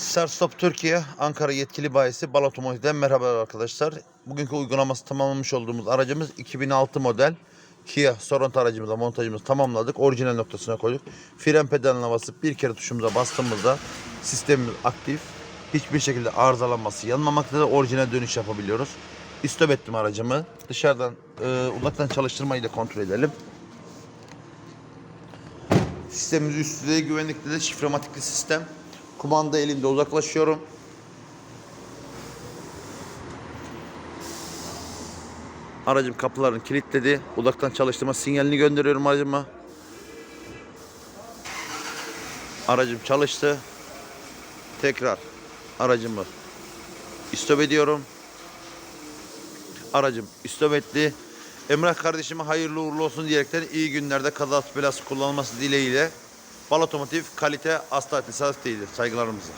Start Stop Türkiye, Ankara yetkili bayisi Bal Otomotiv'den merhaba arkadaşlar. Bugünkü uygulaması tamamlamış olduğumuz aracımız 2006 model Kia Sorento aracımıza montajımızı tamamladık. Orijinal noktasına koyduk. Fren pedalına basıp bir kere tuşumuza bastığımızda sistemimiz aktif. Hiçbir şekilde arızalanması yanmamakta da orijinal dönüş yapabiliyoruz. İstop ettim aracımı. Dışarıdan e, uzaktan çalıştırmayı da kontrol edelim. Sistemimiz üst düzey güvenlikli de şifrematikli sistem. Kumanda elimde uzaklaşıyorum. Aracım kapılarını kilitledi. Uzaktan çalıştırma sinyalini gönderiyorum aracıma. Aracım çalıştı. Tekrar aracımı istop ediyorum. Aracım istop etti. Emrah kardeşime hayırlı uğurlu olsun diyerekten iyi günlerde kazası belası kullanılması dileğiyle Bal Otomotiv kalite asla tesadüf değildir. Saygılarımızla.